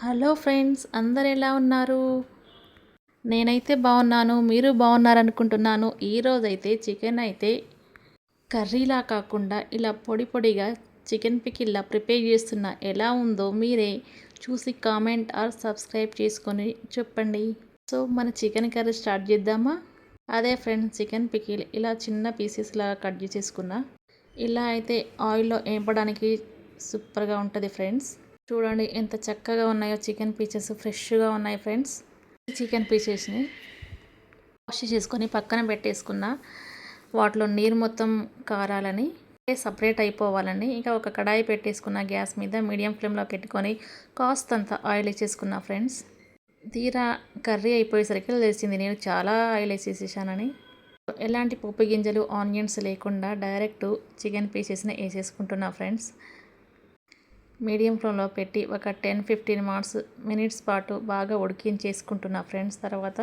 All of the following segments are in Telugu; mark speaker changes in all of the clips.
Speaker 1: హలో ఫ్రెండ్స్ అందరు ఎలా ఉన్నారు? నేనైతే బాగున్నాను మీరు బాగున్నారనుకుంటున్నాను. ఈరోజైతే చికెన్ అయితే కర్రీలా కాకుండా ఇలా పొడి పొడిగా చికెన్ పికిల్లా ప్రిపేర్ చేస్తున్న. ఎలా ఉందో మీరే చూసి కామెంట్ ఆర్ సబ్స్క్రైబ్ చేసుకొని చెప్పండి. సో మన చికెన్ కర్రీ స్టార్ట్ చేద్దామా? అదే ఫ్రెండ్స్ చికెన్ పికిల్ ఇలా చిన్న పీసెస్ లాగా కట్ చేసేసుకున్నా. ఇలా అయితే ఆయిల్లో వేపడానికి సూపర్గా ఉంటుంది ఫ్రెండ్స్. చూడండి ఎంత చక్కగా ఉన్నాయో చికెన్ పీసెస్ ఫ్రెష్గా ఉన్నాయి ఫ్రెండ్స్. చికెన్ పీసెస్ని వాష్ చేసుకొని పక్కన పెట్టేసుకున్న వాటిలో నీరు మొత్తం కారాలని సపరేట్ అయిపోవాలని ఇంకా ఒక కడాయి పెట్టేసుకున్న గ్యాస్ మీద మీడియం ఫ్లేమ్లో పెట్టుకొని కాస్తంత ఆయిల్ వేసేసుకున్న ఫ్రెండ్స్. తీరా కర్రీ అయిపోయేసరికి తెలిసింది నేను చాలా ఆయిల్ వేసేసేసానని. ఎలాంటి పప్పు గింజలు ఆనియన్స్ లేకుండా డైరెక్ట్ చికెన్ పీసెస్ని వేసేసుకుంటున్నా ఫ్రెండ్స్. మీడియం ఫ్లేమ్లో పెట్టి ఒక టెన్ ఫిఫ్టీన్ మినిట్స్ మినిట్స్ పాటు బాగా ఉడికించేసుకుంటున్నా ఫ్రెండ్స్. తర్వాత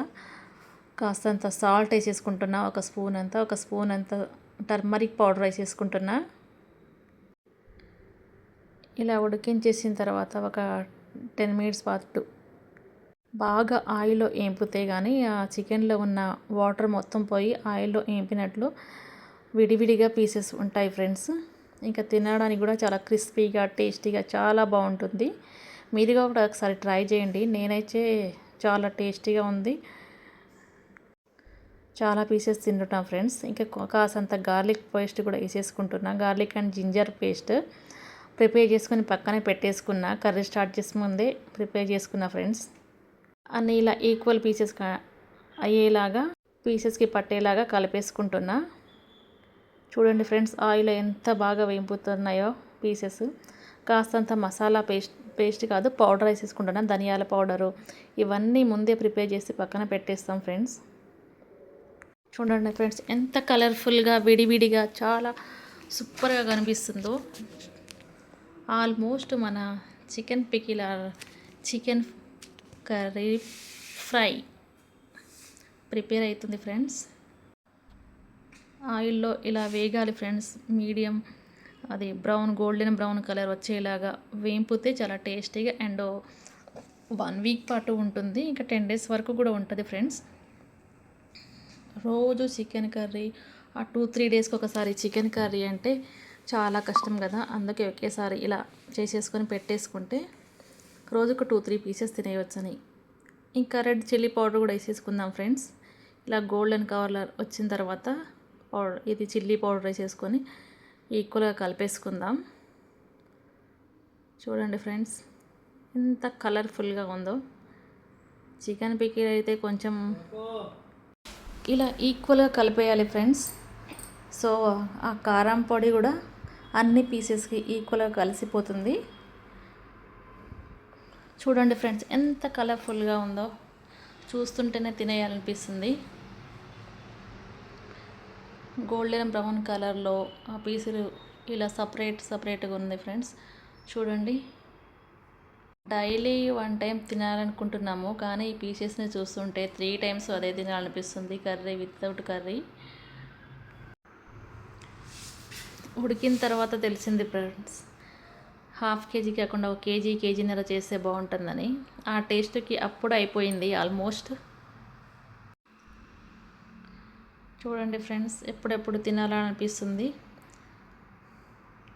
Speaker 1: కాస్తంత సాల్ట్ వేసేసుకుంటున్నా ఒక స్పూన్ అంతా ఒక స్పూన్ అంతా టర్మరిక్ పౌడర్ వేసేసుకుంటున్నా. ఇలా ఉడికించేసిన తర్వాత ఒక టెన్ మినిట్స్ పాటు బాగా ఆయిల్లో ఏంపితే కానీ ఆ చికెన్లో ఉన్న వాటర్ మొత్తం పోయి ఆయిల్లో ఏంపినట్లు విడివిడిగా పీసెస్ ఉంటాయి ఫ్రెండ్స్. ఇంకా తినడానికి కూడా చాలా క్రిస్పీగా టేస్టీగా చాలా బాగుంటుంది. మీదిగా కూడా ఒకసారి ట్రై చేయండి. నేనైతే చాలా టేస్టీగా ఉంది. చాలా పీసెస్ తింటున్నా ఫ్రెండ్స్. ఇంకా కాసంత గార్లిక్ పేస్ట్ కూడా వేసేసుకుంటున్నా. Garlic and ginger paste prepare చేసుకొని పక్కనే పెట్టేసుకున్న. కర్రీ స్టార్ట్ చేసే ముందే ప్రిపేర్ చేసుకున్న ఫ్రెండ్స్. అన్నీ ఇలా ఈక్వల్ పీసెస్ అయ్యేలాగా పీసెస్కి పట్టేలాగా కలిపేసుకుంటున్నా. చూడండి ఫ్రెండ్స్ ఆయిల్ ఎంత బాగా వేయింపుతున్నాయో పీసెస్. కాస్తంత మసాలా పేస్ట్ పేస్ట్ కాదు పౌడర్ వేసేసుకుంటున్నాను ధనియాల పౌడరు. ఇవన్నీ ముందే ప్రిపేర్ చేసి పక్కన పెట్టేస్తాం ఫ్రెండ్స్. చూడండి ఫ్రెండ్స్ ఎంత కలర్ఫుల్గా విడివిడిగా చాలా సూపర్గా కనిపిస్తుందో. ఆల్మోస్ట్ మన chicken pickle chicken curry fry prepare అవుతుంది ఫ్రెండ్స్. ఆయిల్లో ఇలా వేగాలి ఫ్రెండ్స్. మీడియం అది బ్రౌన్ గోల్డెన్ బ్రౌన్ కలర్ వచ్చేలాగా వేంపితే చాలా టేస్టీగా అండ్ వన్ వీక్ పాటు ఉంటుంది. ఇంకా టెన్ డేస్ వరకు కూడా ఉంటుంది ఫ్రెండ్స్. రోజు చికెన్ కర్రీ ఆ టూ త్రీ డేస్కి ఒకసారి చికెన్ కర్రీ అంటే చాలా కష్టం కదా. అందుకే ఒకేసారి ఇలా చేసేసుకొని పెట్టేసుకుంటే రోజుకు టూ త్రీ పీసెస్ తినేయవచ్చని. ఇంకా రెడ్ చిల్లీ పౌడర్ కూడా వేసేసుకుందాం ఫ్రెండ్స్. ఇలా గోల్డెన్ కవర్లర్ వచ్చిన తర్వాత పౌడర్ ఇది చిల్లీ పౌడర్ వేసేసుకొని ఈక్వల్గా కలిపేసుకుందాం. చూడండి ఫ్రెండ్స్ ఎంత కలర్ఫుల్గా ఉందో. చికెన్ పికిల్ అయితే కొంచెం ఇలా ఈక్వల్గా కలిపేయాలి ఫ్రెండ్స్. సో ఆ కారం పొడి కూడా అన్ని పీసెస్కి ఈక్వల్గా కలిసిపోతుంది. చూడండి ఫ్రెండ్స్ ఎంత కలర్ఫుల్గా ఉందో. చూస్తుంటేనే తినేయాలనిపిస్తుంది. గోల్డెన్ బ్రౌన్ కలర్లో ఆ పీసులు ఇలా సపరేట్ సపరేట్గా ఉంది ఫ్రెండ్స్. చూడండి. డైలీ వన్ టైం తినాలనుకుంటున్నాము కానీ ఈ పీసెస్ని చూస్తుంటే త్రీ టైమ్స్ అదే తినాలనిపిస్తుంది కర్రీ వితౌట్ కర్రీ. ఉడికిన తర్వాత తెలిసింది ఫ్రెండ్స్. హాఫ్ కేజీ కాకుండా ఒక కేజీ కేజీన్నర చేస్తే బాగుంటుందని. ఆ టేస్ట్కి అప్పుడు అయిపోయింది ఆల్మోస్ట్. చూడండి ఫ్రెండ్స్ ఎప్పుడెప్పుడు తినాలనిపిస్తుంది.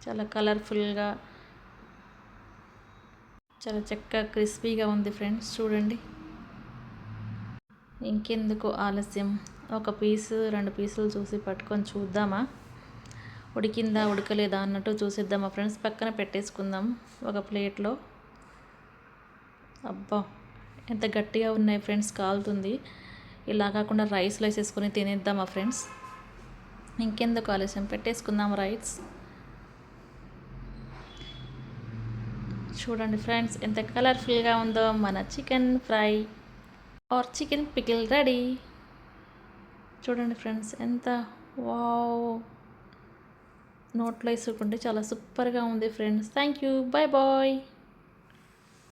Speaker 1: చాలా కలర్ఫుల్గా చాలా చక్కగా క్రిస్పీగా ఉంది ఫ్రెండ్స్ చూడండి. ఇంకెందుకు ఆలస్యం? ఒక పీసు రెండు పీసులు చూసి పట్టుకొని చూద్దామా? ఉడికిందా ఉడకలేదా అన్నట్టు చూసిద్దామా ఫ్రెండ్స్ పక్కన పెట్టేసుకుందాం ఒక ప్లేట్లో. అబ్బా ఎంత గట్టిగా ఉన్నాయి ఫ్రెండ్స్ కాలుతుంది. ఇలా కాకుండా రైస్లో వేసేసుకొని తినేద్దాం మా ఫ్రెండ్స్ ఇంకెందుకు ఆలస్యం? పెట్టేసుకుందాం రైస్ చూడండి ఫ్రెండ్స్ ఎంత కలర్ఫుల్గా ఉందో మన chicken fry or chicken pickle ready చూడండి ఫ్రెండ్స్ ఎంత వావ్ నోట్లో వేసుకుంటే చాలా సూపర్గా ఉంది friends thank you bye bye